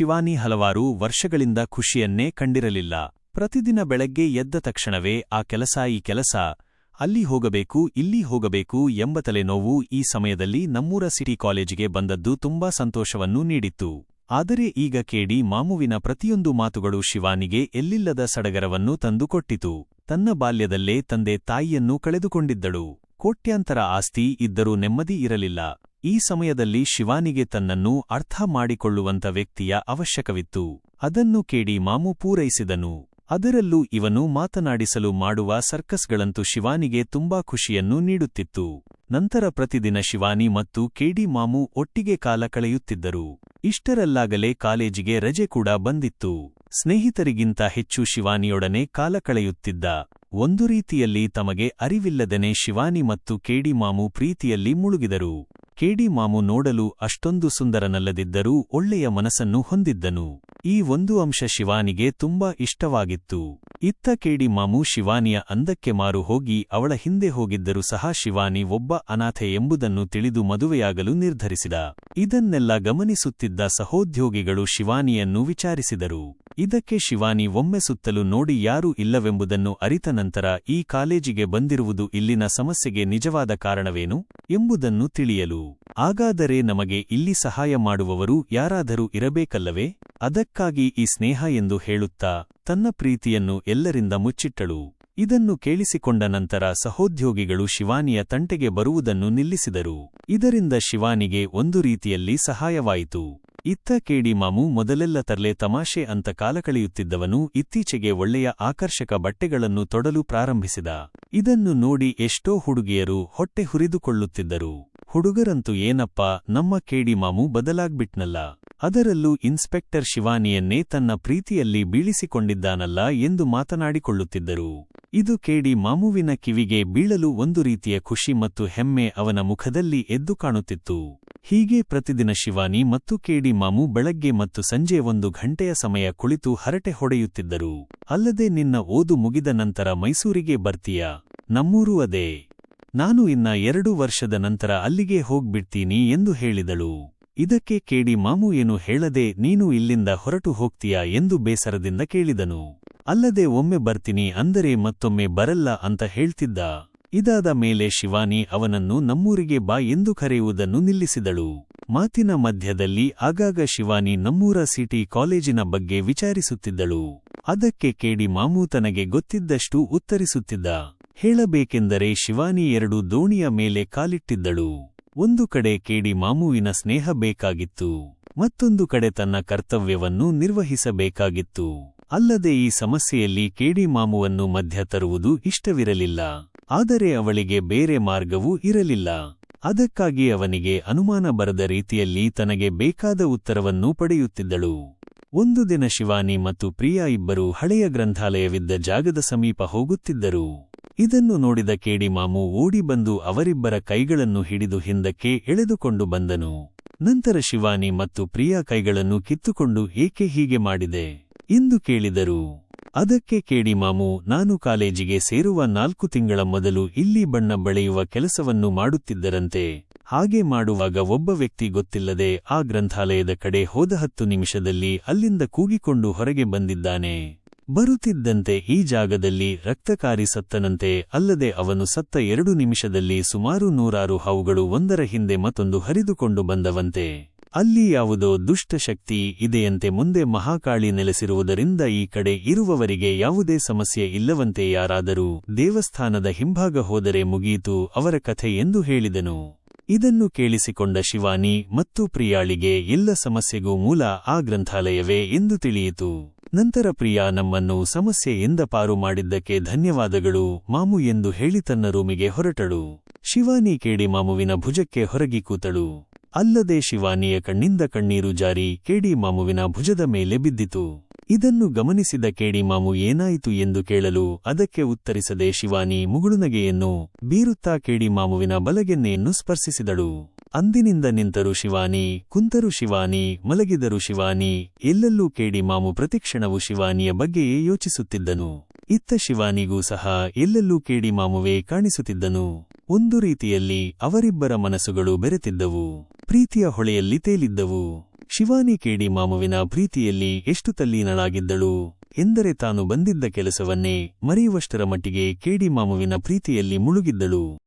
ಶಿವಾನಿ ಹಲವಾರು ವರ್ಷಗಳಿಂದ ಖುಷಿಯನ್ನೇ ಕಂಡಿರಲಿಲ್ಲ. ಪ್ರತಿದಿನ ಬೆಳಗ್ಗೆ ಎದ್ದ ತಕ್ಷಣವೇ, ಆ ಕೆಲಸ, ಈ ಕೆಲಸ, ಅಲ್ಲಿ ಹೋಗಬೇಕು, ಇಲ್ಲಿ ಹೋಗಬೇಕು ಎಂಬ ತಲೆನೋವು ಈ ಸಮಯದಲ್ಲಿ ನಮ್ಮೂರ ಸಿಟಿ ಕಾಲೇಜಿಗೆ ಬಂದದ್ದು ತುಂಬಾ ಸಂತೋಷವನ್ನು ನೀಡಿತ್ತು. ಆದರೆ ಈಗ ಕೇಡಿ ಮಾಮುವಿನ ಪ್ರತಿಯೊಂದು ಮಾತುಗಳು ಶಿವಾನಿಗೆ ಎಲ್ಲಿಲ್ಲದ ಸಡಗರವನ್ನು ತಂದುಕೊಟ್ಟಿತು. ತನ್ನ ಬಾಲ್ಯದಲ್ಲೇ ತಂದೆ ತಾಯಿಯನ್ನು ಕಳೆದುಕೊಂಡಿದ್ದಳು. ಕೋಟ್ಯಾಂತರ ಆಸ್ತಿ ಇದ್ದರೂ ನೆಮ್ಮದಿ ಇರಲಿಲ್ಲ. ಈ ಸಮಯದಲ್ಲಿ ಶಿವಾನಿಗೆ ತನ್ನನ್ನು ಅರ್ಥ ಮಾಡಿಕೊಳ್ಳುವಂಥ ವ್ಯಕ್ತಿಯ ಅವಶ್ಯಕವಿತ್ತು. ಅದನ್ನು ಕೇಡಿ ಮಾಮು ಪೂರೈಸಿದನು. ಅದರಲ್ಲೂ ಇವನು ಮಾತನಾಡಿಸಲು ಮಾಡುವ ಸರ್ಕಸ್ಗಳಂತೂ ಶಿವಾನಿಗೆ ತುಂಬಾ ಖುಷಿಯನ್ನು ನೀಡುತ್ತಿತ್ತು. ನಂತರ ಪ್ರತಿದಿನ ಶಿವಾನಿ ಮತ್ತು ಕೇಡಿ ಮಾಮು ಒಟ್ಟಿಗೆ ಕಾಲ ಕಳೆಯುತ್ತಿದ್ದರು. ಇಷ್ಟರಲ್ಲಾಗಲೇ ಕಾಲೇಜಿಗೆ ರಜೆ ಕೂಡ ಬಂದಿತ್ತು. ಸ್ನೇಹಿತರಿಗಿಂತ ಹೆಚ್ಚು ಶಿವಾನಿಯೊಡನೆ ಕಾಲ ಕಳೆಯುತ್ತಿದ್ದ. ಒಂದು ರೀತಿಯಲ್ಲಿ ತಮಗೆ ಅರಿವಿಲ್ಲದನೆ ಶಿವಾನಿ ಮತ್ತು ಕೇಡಿ ಮಾಮು ಪ್ರೀತಿಯಲ್ಲಿ ಮುಳುಗಿದರು. ಕೇಡಿ ಮಾಮು ನೋಡಲು ಅಷ್ಟೊಂದು ಸುಂದರನಲ್ಲದಿದ್ದರೂ ಒಳ್ಳೆಯ ಮನಸ್ಸನ್ನು ಹೊಂದಿದ್ದನು. ಈ ಒಂದು ಅಂಶ ಶಿವಾನಿಗೆ ತುಂಬಾ ಇಷ್ಟವಾಗಿತ್ತು. ಇತ್ತ ಕೇಡಿ ಮಾಮು ಶಿವಾನಿಯ ಅಂದಕ್ಕೆ ಮಾರು ಹೋಗಿ ಅವಳ ಹಿಂದೆ ಹೋಗಿದ್ದರೂ ಸಹ ಶಿವಾನಿ ಒಬ್ಬ ಅನಾಥೆ ಎಂಬುದನ್ನು ತಿಳಿದು ಮದುವೆಯಾಗಲು ನಿರ್ಧರಿಸಿದ. ಇದನ್ನೆಲ್ಲ ಗಮನಿಸುತ್ತಿದ್ದ ಸಹೋದ್ಯೋಗಿಗಳು ಶಿವಾನಿಯನ್ನು ವಿಚಾರಿಸಿದರು. ಇದಕ್ಕೆ ಶಿವಾನಿ ಒಮ್ಮೆ ಸುತ್ತಲೂ ನೋಡಿ ಯಾರೂ ಇಲ್ಲವೆಂಬುದನ್ನು ಅರಿತ ನಂತರ, ಈ ಕಾಲೇಜಿಗೆ ಬಂದಿರುವುದು ಇಲ್ಲಿನ ಸಮಸ್ಯೆಗೆ ನಿಜವಾದ ಕಾರಣವೇನು? ಎಂಬುದನ್ನು ತಿಳಿಯಲು. ಹಾಗಾದರೆ ನಮಗೆ ಇಲ್ಲಿ ಸಹಾಯ ಮಾಡುವವರು ಯಾರಾದರೂ ಇರಬೇಕಲ್ಲವೇ? ಅದಕ್ಕಾಗಿ ಈ ಸ್ನೇಹ ಎಂದು ಹೇಳುತ್ತಾ ತನ್ನ ಪ್ರೀತಿಯನ್ನು ಎಲ್ಲರಿಂದ ಮುಚ್ಚಿಟ್ಟಳು. ಇದನ್ನು ಕೇಳಿಸಿಕೊಂಡ ನಂತರ ಸಹೋದ್ಯೋಗಿಗಳು ಶಿವಾನಿಯ ತಂಟೆಗೆ ಬರುವುದನ್ನು ನಿಲ್ಲಿಸಿದರು. ಇದರಿಂದ ಶಿವಾನಿಗೆ ಒಂದು ರೀತಿಯಲ್ಲಿ ಸಹಾಯವಾಯಿತು. ಇತ್ತ ಕೇಡಿ ಮಾಮು ಮೊದಲೆಲ್ಲ ತರ್ಲೆ ತಮಾಷೆ ಅಂತ ಕಾಲ ಕಳೆಯುತ್ತಿದ್ದವನು ಇತ್ತೀಚೆಗೆ ಒಳ್ಳೆಯ ಆಕರ್ಷಕ ಬಟ್ಟೆಗಳನ್ನು ತೊಡಲು ಪ್ರಾರಂಭಿಸಿದ. ಇದನ್ನು ನೋಡಿ ಎಷ್ಟೋ ಹುಡುಗಿಯರು ಹೊಟ್ಟೆ ಹುರಿದುಕೊಳ್ಳುತ್ತಿದ್ದರು. ಹುಡುಗರಂತೂ ಏನಪ್ಪ ನಮ್ಮ ಕೇಡಿ ಮಾಮು ಬದಲಾಗ್ಬಿಟ್ನಲ್ಲ. ಅದರಲ್ಲೂ ಇನ್ಸ್ಪೆಕ್ಟರ್ ಶಿವಾನಿಯನ್ನೇ ತನ್ನ ಪ್ರೀತಿಯಲ್ಲಿ ಬೀಳಿಸಿಕೊಂಡಿದ್ದಾನಲ್ಲ ಎಂದು ಮಾತನಾಡಿಕೊಳ್ಳುತ್ತಿದ್ದರು. ಇದು ಕೇಡಿ ಮಾಮುವಿನ ಕಿವಿಗೆ ಬೀಳಲು ಒಂದು ರೀತಿಯ ಖುಷಿ ಮತ್ತು ಹೆಮ್ಮೆ ಅವನ ಮುಖದಲ್ಲಿ ಎದ್ದು ಕಾಣುತ್ತಿತ್ತು. ಹೀಗೆ ಪ್ರತಿದಿನ ಶಿವಾನಿ ಮತ್ತು ಕೇಡಿ ಮಾಮು ಬೆಳಗ್ಗೆ ಮತ್ತು ಸಂಜೆ ಒಂದು ಘಂಟೆಯ ಸಮಯ ಕುಳಿತು ಹರಟೆ ಹೊಡೆಯುತ್ತಿದ್ದರು. ಅಲ್ಲದೆ ನಿನ್ನ ಓದು ಮುಗಿದ ನಂತರ ಮೈಸೂರಿಗೆ ಬರ್ತೀಯಾ? ನಮ್ಮೂರು ಅದೇ. ನಾನು ಇನ್ನ ಎರಡು ವರ್ಷದ ನಂತರ ಅಲ್ಲಿಗೆ ಹೋಗ್ಬಿಡ್ತೀನಿ ಎಂದು ಹೇಳಿದಳು. ಇದಕ್ಕೆ ಕೇಡಿ ಮಾಮು ಏನು ಹೇಳದೆ ನೀನು ಇಲ್ಲಿಂದ ಹೊರಟು ಹೋಗ್ತೀಯಾ ಎಂದು ಬೇಸರದಿಂದ ಕೇಳಿದನು. ಅಲ್ಲದೆ ಒಮ್ಮೆ ಬರ್ತೀನಿ ಅಂದರೆ ಮತ್ತೊಮ್ಮೆ ಬರಲ್ಲ ಅಂತ ಹೇಳ್ತಿದ್ದ. ಇದಾದ ಮೇಲೆ ಶಿವಾನಿ ಅವನನ್ನು ನಮ್ಮೂರಿಗೆ ಬಾ ಎಂದು ಕರೆಯುವುದನ್ನು ನಿಲ್ಲಿಸಿದಳು. ಮಾತಿನ ಮಧ್ಯದಲ್ಲಿ ಆಗಾಗ ಶಿವಾನಿ ನಮ್ಮೂರ ಸಿಟಿ ಕಾಲೇಜಿನ ಬಗ್ಗೆ ವಿಚಾರಿಸುತ್ತಿದ್ದಳು. ಅದಕ್ಕೆ ಕೇಡಿ ಮಾಮು ತನಗೆ ಗೊತ್ತಿದ್ದಷ್ಟು ಉತ್ತರಿಸುತ್ತಿದ್ದ. ಹೇಳಬೇಕೆಂದರೆ ಶಿವಾನಿ ಎರಡು ದೋಣಿಯ ಮೇಲೆ ಕಾಲಿಟ್ಟಿದ್ದಳು. ಒಂದು ಕಡೆ ಕೇಡಿ ಮಾಮುವಿನ ಸ್ನೇಹ ಬೇಕಾಗಿತ್ತು, ಮತ್ತೊಂದು ಕಡೆ ತನ್ನ ಕರ್ತವ್ಯವನ್ನು ನಿರ್ವಹಿಸಬೇಕಾಗಿತ್ತು. ಅಲ್ಲದೆ ಈ ಸಮಸ್ಯೆಯಲ್ಲಿ ಕೇಡಿ ಮಾಮುವನ್ನು ಮಧ್ಯ ತರುವುದು ಇಷ್ಟವಿರಲಿಲ್ಲ, ಆದರೆ ಅವಳಿಗೆ ಬೇರೆ ಮಾರ್ಗವೂ ಇರಲಿಲ್ಲ. ಅದಕ್ಕಾಗಿ ಅವನಿಗೆ ಅನುಮಾನ ಬರದ ರೀತಿಯಲ್ಲಿ ತನಗೆ ಬೇಕಾದ ಉತ್ತರವನ್ನು ಪಡೆಯುತ್ತಿದ್ದಳು. ಒಂದು ದಿನ ಶಿವಾನಿ ಮತ್ತು ಪ್ರಿಯಾ ಇಬ್ಬರು ಹಳೆಯ ಗ್ರಂಥಾಲಯವಿದ್ದ ಜಾಗದ ಸಮೀಪ ಹೋಗುತ್ತಿದ್ದರು. ಇದನ್ನು ನೋಡಿದ ಕೇಡಿಮಾಮು ಓಡಿಬಂದು ಓಡಿ ಬಂದು ಅವರಿಬ್ಬರ ಕೈಗಳನ್ನು ಹಿಡಿದು ಹಿಂದಕ್ಕೆ ಎಳೆದುಕೊಂಡು ಬಂದನು. ನಂತರ ಶಿವಾನಿ ಮತ್ತು ಪ್ರಿಯಾ ಕೈಗಳನ್ನು ಕಿತ್ತುಕೊಂಡು ಏಕೆ ಹೀಗೆ ಮಾಡಿದೆ? ಎಂದು ಕೇಳಿದರು. ಅದಕ್ಕೆ ಕೇಡಿಮಾಮು, ನಾನು ಕಾಲೇಜಿಗೆ ಸೇರುವ ನಾಲ್ಕು ತಿಂಗಳ ಮೊದಲು ಇಲ್ಲಿ ಬಣ್ಣ ಬಳೆಯುವ ಕೆಲಸವನ್ನು ಮಾಡುತ್ತಿದ್ದರಂತೆ. ಹಾಗೆ ಮಾಡುವಾಗ ಒಬ್ಬ ವ್ಯಕ್ತಿ ಗೊತ್ತಿಲ್ಲದೆ ಆ ಗ್ರಂಥಾಲಯದ ಕಡೆ ಹೋದ ಹತ್ತು ನಿಮಿಷದಲ್ಲಿ ಅಲ್ಲಿಂದ ಕೂಗಿಕೊಂಡು ಹೊರಗೆ ಬಂದಿದ್ದಾನೆ. ಬರುತ್ತಿದ್ದಂತೆ ಈ ಜಾಗದಲ್ಲಿ ರಕ್ತಕಾರಿ ಸತ್ತನಂತೆ ಅಲ್ಲದೆ ಅವನು ಸತ್ತ ಎರಡು ನಿಮಿಷದಲ್ಲಿ ಸುಮಾರು ನೂರಾರು ಹಾವುಗಳು ಒಂದರ ಹಿಂದೆ ಮತ್ತೊಂದು ಹರಿದುಕೊಂಡು ಬಂದವಂತೆ. ಅಲ್ಲಿ ಯಾವುದೋ ದುಷ್ಟಶಕ್ತಿ ಇದೆಯಂತೆ ಮುಂದೆ ಮಹಾಕಾಳಿ ನೆಲೆಸಿರುವುದರಿಂದ ಈ ಕಡೆ ಇರುವವರಿಗೆ ಯಾವುದೇ ಸಮಸ್ಯೆ ಇಲ್ಲವಂತೆ ಯಾರಾದರೂ ದೇವಸ್ಥಾನದ ಹಿಂಭಾಗ ಹೋದರೆ ಮುಗಿಯಿತು ಅವರ ಕಥೆ ಎಂದು ಹೇಳಿದನು. ಇದನ್ನು ಕೇಳಿಸಿಕೊಂಡ ಶಿವಾನಿ, ಮತ್ತು ಪ್ರಿಯಾಳಿಗೆ ಎಲ್ಲ ಸಮಸ್ಯೆಗೂ ಮೂಲ ಆ ಗ್ರಂಥಾಲಯವೇ ಎಂದು ತಿಳಿಯಿತು. ನಂತರ ಪ್ರಿಯಾ ನಮ್ಮನ್ನು ಸಮಸ್ಯೆಯಿಂದ ಪಾರು ಮಾಡಿದ್ದಕ್ಕೆ ಧನ್ಯವಾದಗಳು. ಮಾಮು ಎಂದು ಹೇಳಿ ತನ್ನ ರೂಮಿಗೆ ಹೊರಟಳು. ಶಿವಾನಿ ಕೇಡಿ ಮಾಮುವಿನ ಭುಜಕ್ಕೆ ಹೊರಗಿ ಕೂತಳು. ಅಲ್ಲದೆ ಶಿವಾನಿಯ ಕಣ್ಣಿಂದ ಕಣ್ಣೀರು ಜಾರಿ ಕೇಡಿ ಮಾಮುವಿನ ಭುಜದ ಮೇಲೆ ಬಿದ್ದಿತು. ಇದನ್ನು ಗಮನಿಸಿದ ಕೇಡಿ ಮಾಮು ಏನಾಯಿತು ಎಂದು ಕೇಳಲು ಅದಕ್ಕೆ ಉತ್ತರಿಸದೆ ಶಿವಾನಿ ಮುಗುಳುನಗೆಯನ್ನು ಬೀರುತ್ತಾ ಕೇಡಿ ಮಾಮುವಿನ ಬಲಗೆನ್ನೆಯನ್ನು ಸ್ಪರ್ಶಿಸಿದಳು. ಅಂದಿನಿಂದ ನಿಂತರು ಶಿವಾನಿ, ಕುಂತರು ಶಿವಾನಿ, ಮಲಗಿದರು ಶಿವಾನಿ, ಎಲ್ಲೆಲ್ಲೂ ಕೇಡಿ ಮಾಮು ಪ್ರತಿಕ್ಷಣವು ಶಿವಾನಿಯ ಬಗ್ಗೆಯೇ ಯೋಚಿಸುತ್ತಿದ್ದನು. ಇತ್ತ ಶಿವಾನಿಗೂ ಸಹ ಎಲ್ಲೆಲ್ಲೂ ಕೇಡಿ ಮಾಮುವೇ ಕಾಣಿಸುತ್ತಿದ್ದನು. ಒಂದು ರೀತಿಯಲ್ಲಿ ಅವರಿಬ್ಬರ ಮನಸ್ಸುಗಳು ಬೆರೆತಿದ್ದವು. ಪ್ರೀತಿಯ ಹೊಳೆಯಲ್ಲಿ ತೇಲಿದ್ದವು. ಶಿವಾನಿ ಕೇಡಿ ಮಾಮುವಿನ ಪ್ರೀತಿಯಲ್ಲಿ ಎಷ್ಟು ತಲ್ಲೀನಳಾಗಿದ್ದಳು ಎಂದರೆ ತಾನು ಬಂದಿದ್ದ ಕೆಲಸವನ್ನೇ ಮರೆಯುವಷ್ಟರ ಮಟ್ಟಿಗೆ ಕೇಡಿ ಮಾಮುವಿನ ಪ್ರೀತಿಯಲ್ಲಿ ಮುಳುಗಿದ್ದಳು.